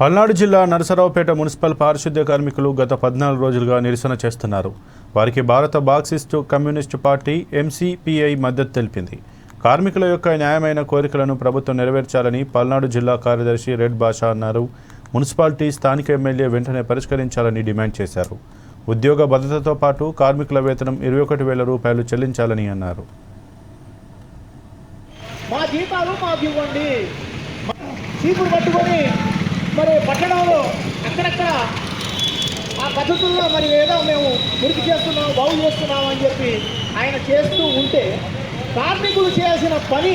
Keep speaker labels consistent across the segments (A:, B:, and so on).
A: పల్నాడు జిల్లా నరసరావుపేట మున్సిపల్ పారిశుద్ధ్య కార్మికులు గత పద్నాలుగు రోజులుగా నిరసన చేస్తున్నారు. వారికి భారత బాక్సిస్టు కమ్యూనిస్టు పార్టీ ఎంసీపీఐ మద్దతు తెలిపింది. కార్మికుల యొక్క న్యాయమైన కోరికలను ప్రభుత్వం నెరవేర్చాలని పల్నాడు జిల్లా కార్యదర్శి రెడ్ బాషా అన్నారు. మున్సిపాలిటీ స్థానిక ఎమ్మెల్యే వెంటనే పరిష్కరించాలని డిమాండ్ చేశారు. ఉద్యోగ భద్రతతో పాటు కార్మికుల వేతనం ఇరవై ఒకటి వేల రూపాయలు చెల్లించాలని అన్నారు.
B: మా జీతాలు మాకు ఇవ్వండి. చీపురు పట్టుకొని మరి పట్టణంలో అక్కడక్కడ ఆ పద్ధతుల్లో మరి ఏదో మేము మురికి చేస్తున్నాం బాగు చేస్తున్నాం అని చెప్పి ఆయన చేస్తూ ఉంటే కార్మికులు చేయాల్సిన పని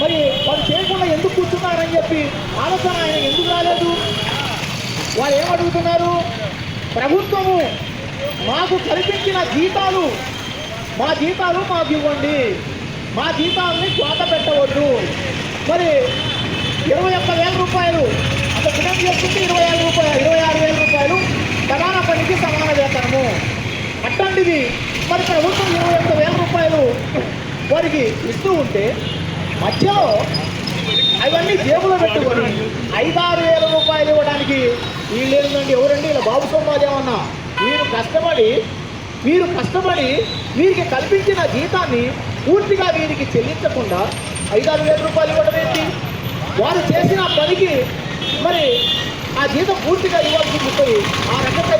B: మరి వారు చేయకుండా ఎందుకు కూర్చున్నారని చెప్పి ఆలోచన ఆయన ఎందుకు రాలేదు? వారు ఏమడుగుతున్నారు ప్రభుత్వము మాకు కల్పించిన జీతాలు మా జీతాలు మాకు ఇవ్వండి. మా జీతాలని కోత పెట్టవద్దు. మరి ఇరవై ఒక్క వేల రూపాయలు ఒక దినం చేసుకుంటే ఇరవై ఆరు రూపాయలు ఇరవై ఆరు వేల రూపాయలు సమాన పనికి సమాన వేతనము అట్లాంటిది మరి ప్రభుత్వం ఇరవై ఒక్క వేల రూపాయలు వారికి ఇస్తూ ఉంటే మధ్యలో అవన్నీ జేబులో పెట్టుకొని ఐదారు వేల రూపాయలు ఇవ్వడానికి వీళ్ళేందండి ఎవరండి? ఇలా బాబు సోమాజ్ మీరు కష్టపడి మీరు కష్టపడి వీరికి కల్పించిన జీతాన్ని పూర్తిగా వీరికి చెల్లించకుండా ఐదారు వేల రూపాయలు ఇవ్వడం ఏంటి? వారు చేసిన పనికి మరి ఆ జీతం పూర్తిగా ఇవ్వాల్సి ఆ రకంగా